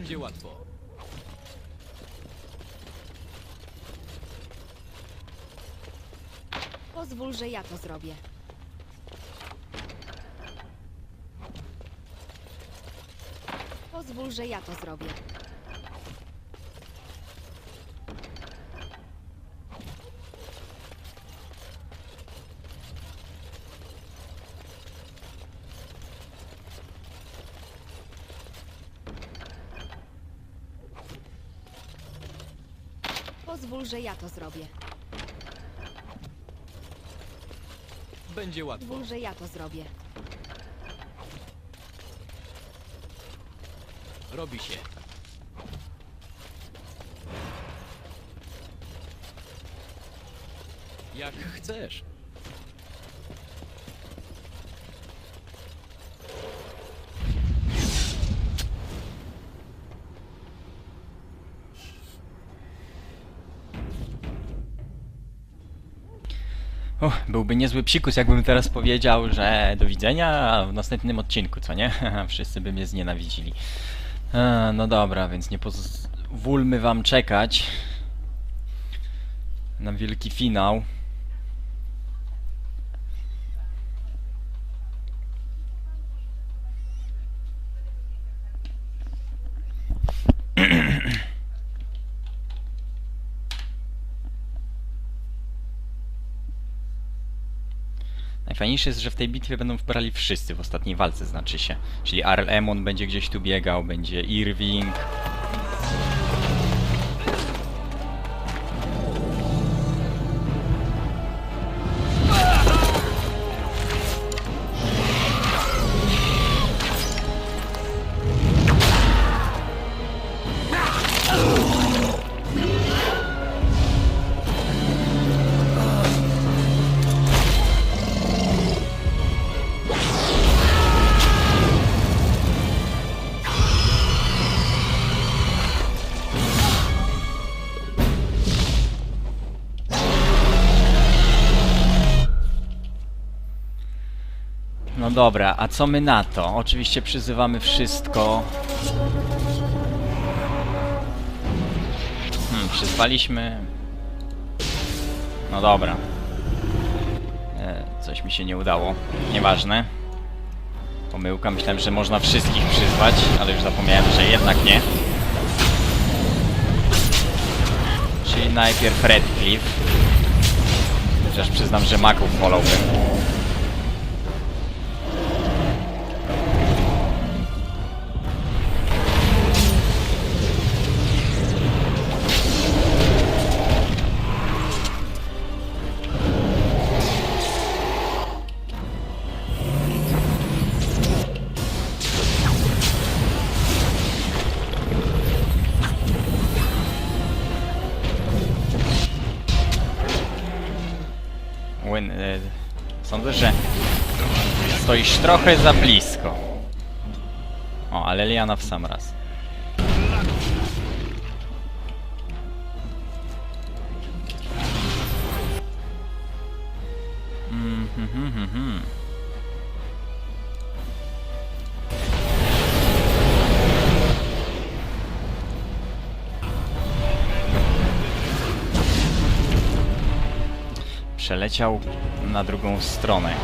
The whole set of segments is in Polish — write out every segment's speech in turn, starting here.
Będzie łatwo. Pozwól, że ja to zrobię. Pozwól, że ja to zrobię. Pozwól, że ja to zrobię. Będzie łatwo. Pozwól, że ja to zrobię. Robi się. Jak chcesz. Byłby niezły psikus, jakbym teraz powiedział, że do widzenia w następnym odcinku, co nie? Wszyscy by mnie znienawidzili. E, no dobra, więc nie pozwólmy wam czekać na wielki finał. Najfajniejsze jest, że w tej bitwie będą brali wszyscy w ostatniej walce, znaczy się. Czyli Arlemon będzie gdzieś tu biegał, będzie Irving. No dobra, a co my na to? Oczywiście przyzywamy wszystko. Hmm, przyzwaliśmy... No dobra. E, coś mi się nie udało. Nieważne. Pomyłka, myślałem, że można wszystkich przyzwać, ale już zapomniałem, że jednak nie. Czyli najpierw Redcliffe. Chociaż przyznam, że maków wolałbym. Sądzę, że stoisz trochę za blisko. O, ale Liana w sam raz. Przeleciał na drugą stronę.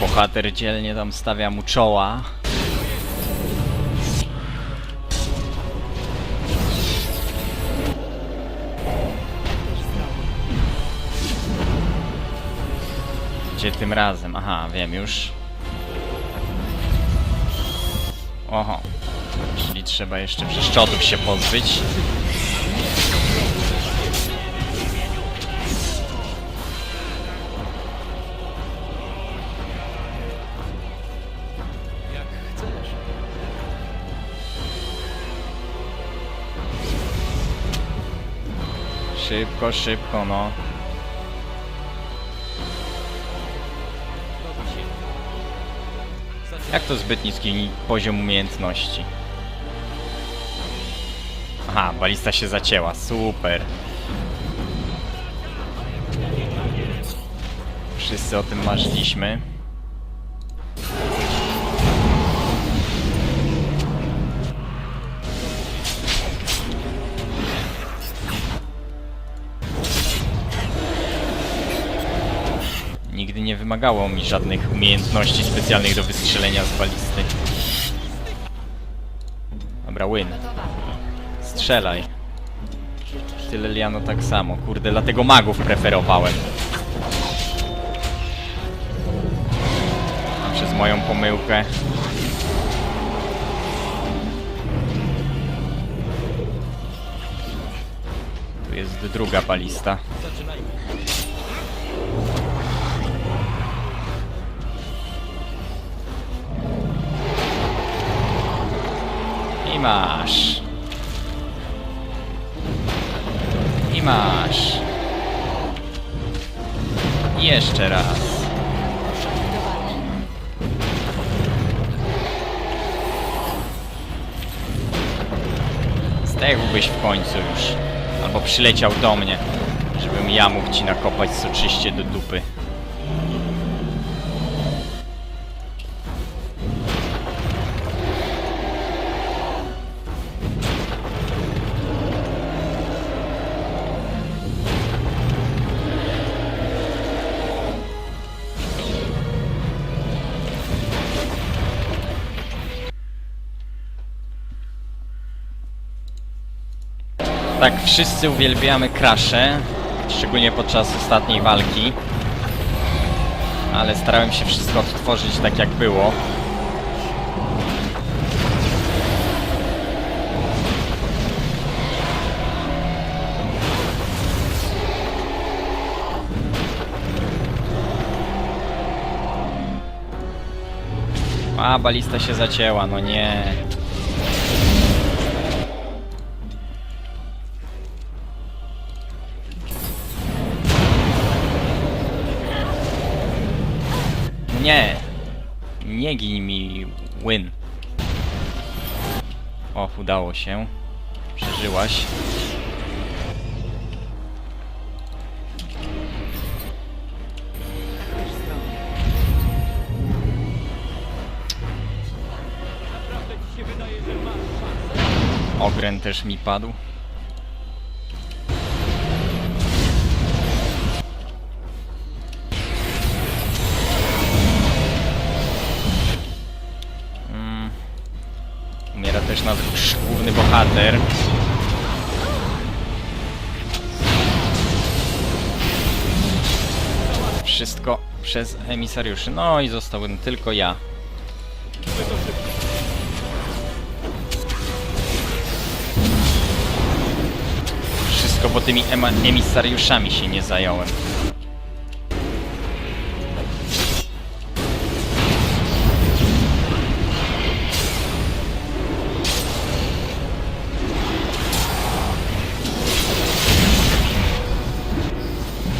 Bohater dzielnie tam stawia mu czoła. Tym razem? Aha, wiem już. Oho. Czyli trzeba jeszcze przeszczotów się pozbyć. Szybko, szybko, no. Jak to zbyt niski poziom umiejętności? Aha, balista się zacięła, super. Wszyscy o tym marzyliśmy. Wymagało mi żadnych umiejętności specjalnych do wystrzelenia z balisty. Dobra, win. Strzelaj. Tyle Liano tak samo. Kurde, dlatego magów preferowałem. Przez moją pomyłkę. Tu jest druga balista. Masz. I masz. Jeszcze raz. Zdechłbyś w końcu już. Albo przyleciał do mnie, żebym ja mógł ci nakopać soczyście do dupy. Tak, wszyscy uwielbiamy krasze, szczególnie podczas ostatniej walki. Ale starałem się wszystko odtworzyć tak jak było. A, balista się zacięła, no nie. Nie! Nie gin mi win. O, udało się. Przeżyłaś. Ogren też mi padł. Nasz główny bohater. Wszystko przez emisariuszy. No i zostałem tylko ja. Wszystko, bo tymi emisariuszami się nie zająłem.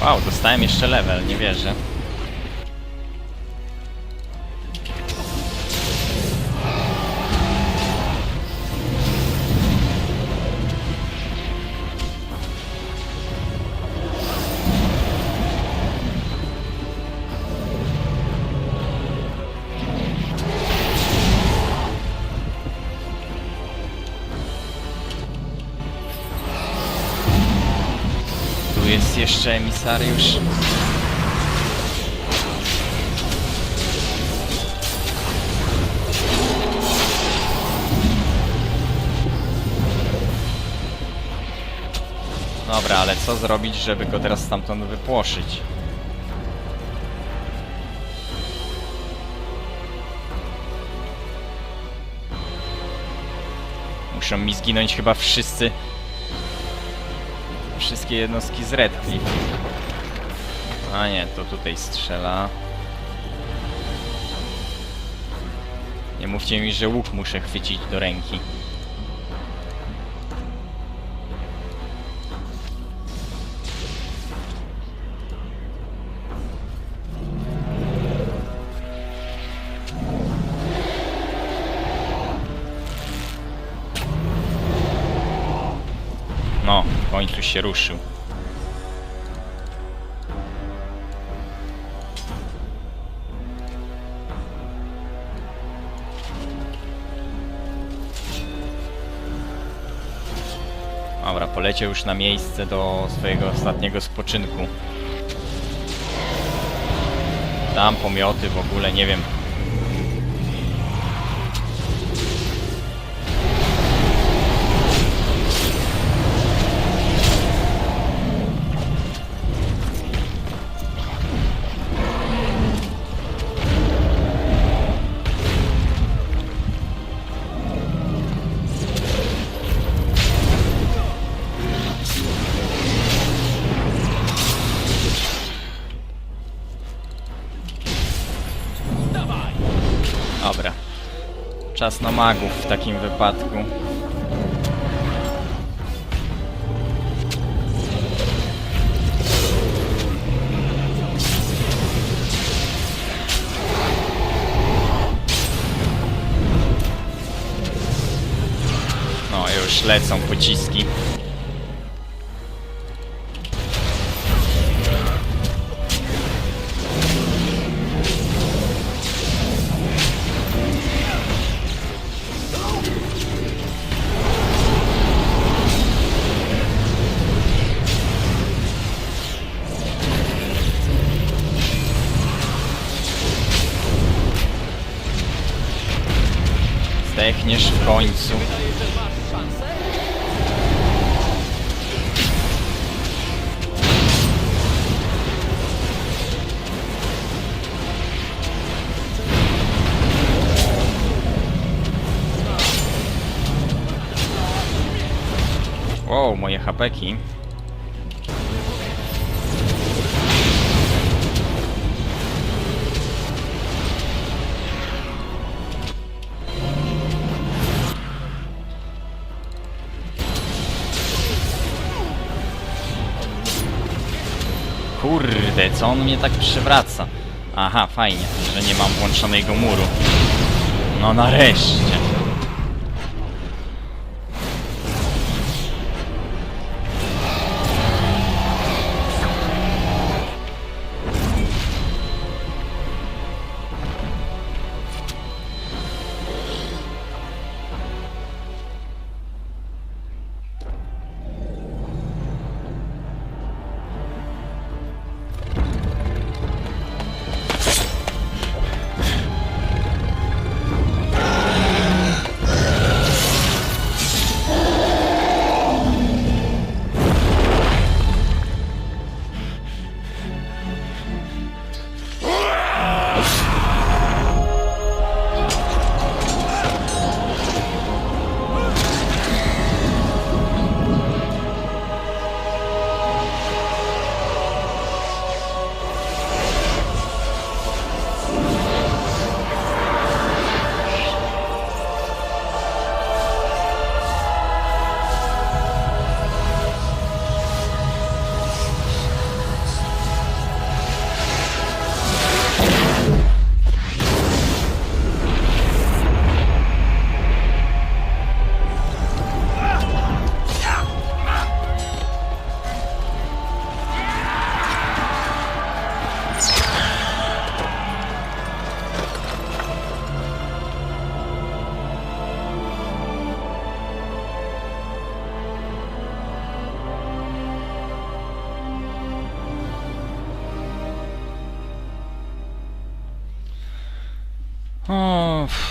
Wow, dostałem jeszcze level, nie wierzę. Jeszcze emisariusz. Dobra, ale co zrobić, żeby go teraz stamtąd wypłoszyć? Muszą mi zginąć chyba wszyscy wszystkie jednostki z Red Cliff. A nie, to tutaj strzela. Nie mówcie mi, że łuk muszę chwycić do ręki. W końcu się ruszył. Dobra, poleciał już na miejsce do swojego ostatniego spoczynku. Tam pomioty w ogóle, nie wiem. Czas na magów w takim wypadku. No, już lecą pociski. Wow, moje hapeki. Kurde, co on mnie tak przywraca? Aha, fajnie, że nie mam włączonego muru. No nareszcie.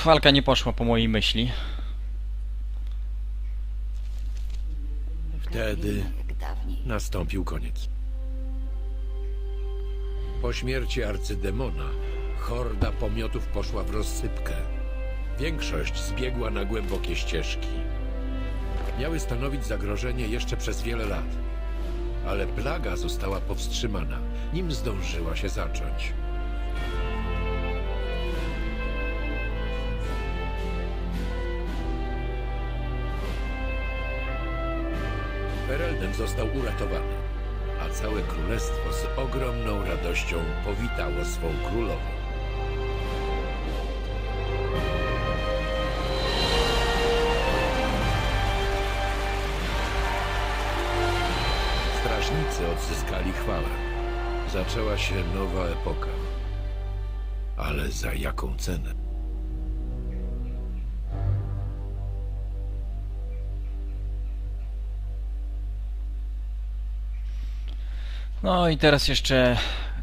Walka nie poszła po mojej myśli. Wtedy nastąpił koniec. Po śmierci arcydemona horda pomiotów poszła w rozsypkę. Większość zbiegła na głębokie ścieżki. Miały stanowić zagrożenie jeszcze przez wiele lat. Ale plaga została powstrzymana, nim zdążyła się zacząć. Ferelden został uratowany, a całe królestwo z ogromną radością powitało swą królową. łucznicy odzyskali chwałę. Zaczęła się nowa epoka. Ale za jaką cenę? No i teraz jeszcze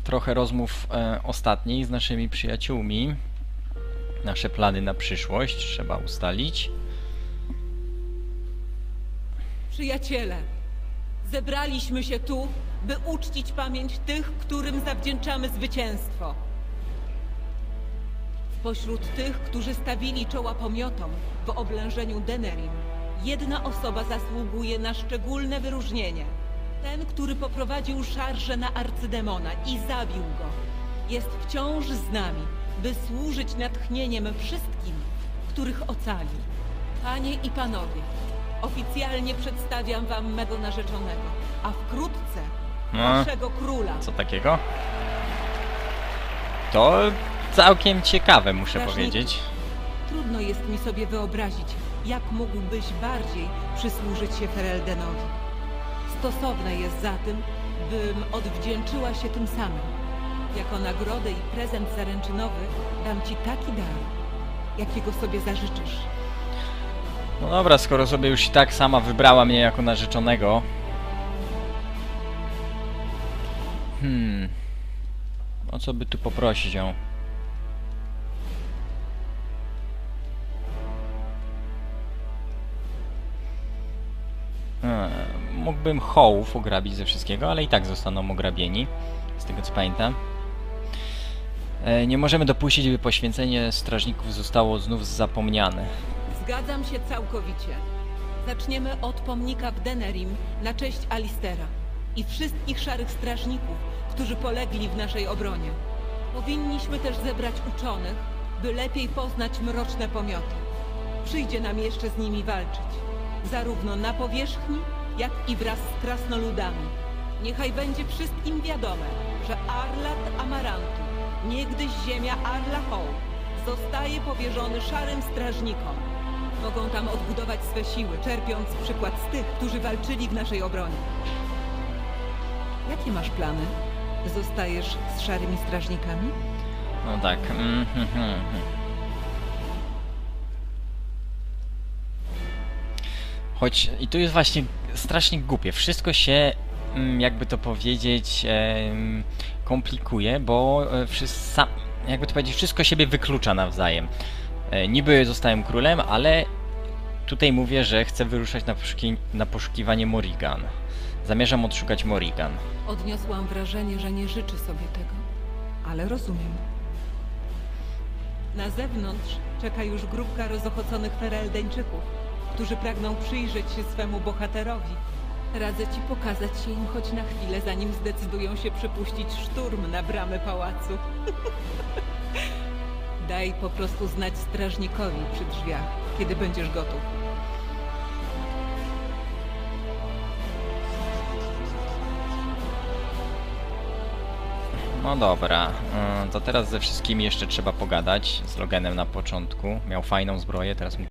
trochę rozmów e, ostatnich z naszymi przyjaciółmi. Nasze plany na przyszłość trzeba ustalić. Przyjaciele, zebraliśmy się tu, by uczcić pamięć tych, którym zawdzięczamy zwycięstwo. Spośród tych, którzy stawili czoła pomiotom w oblężeniu Denerim, jedna osoba zasługuje na szczególne wyróżnienie. Ten, który poprowadził szarżę na arcydemona i zabił go, jest wciąż z nami, by służyć natchnieniem wszystkim, których ocali. Panie i panowie, oficjalnie przedstawiam wam mego narzeczonego, a wkrótce No. waszego króla. Co takiego? To całkiem ciekawe, muszę Strażniku. powiedzieć. Trudno jest mi sobie wyobrazić, jak mógłbyś bardziej przysłużyć się Fereldenowi. Stosowne jest zatem, bym odwdzięczyła się tym samym. Jako nagrodę i prezent zaręczynowy dam ci taki dar, jakiego sobie zażyczysz. No dobra, skoro sobie już i tak sama wybrała mnie jako narzeczonego. Hmm. O co by tu poprosić ją? Mógłbym hołów ograbić ze wszystkiego, ale i tak zostaną ograbieni. Z tego co pamiętam. E, nie możemy dopuścić, by poświęcenie strażników zostało znów zapomniane. Zgadzam się całkowicie. Zaczniemy od pomnika w Denerim na cześć Alistera i wszystkich szarych strażników, którzy polegli w naszej obronie. Powinniśmy też zebrać uczonych, by lepiej poznać mroczne pomioty. Przyjdzie nam jeszcze z nimi walczyć, zarówno na powierzchni, jak i wraz z krasnoludami. Niechaj będzie wszystkim wiadome, że Arlat Amarantu, niegdyś ziemia Arla Hoł, zostaje powierzony szarym strażnikom. Mogą tam odbudować swe siły, czerpiąc przykład z tych, którzy walczyli w naszej obronie. Jakie masz plany? Zostajesz z szarymi strażnikami? No tak. mm, hmm, Choć i tu jest właśnie strasznie głupie. Wszystko się, mm, jakby to powiedzieć, komplikuje, bo e, wszys- sam, jakby to powiedzieć, wszystko siebie wyklucza nawzajem. E, Niby zostałem królem, ale tutaj mówię, że chcę wyruszać na, poszuki- na poszukiwanie Morrigan. Zamierzam odszukać Morrigan. Odniosłam wrażenie, że nie życzy sobie tego, ale rozumiem. Na zewnątrz czeka już grupka rozochoconych fereldeńczyków, którzy pragną przyjrzeć się swemu bohaterowi. Radzę ci pokazać się im choć na chwilę, zanim zdecydują się przypuścić szturm na bramy pałacu. Daj po prostu znać strażnikowi przy drzwiach, kiedy będziesz gotów. No dobra, mm, to teraz ze wszystkimi jeszcze trzeba pogadać. Z Loganem na początku. Miał fajną zbroję, teraz mu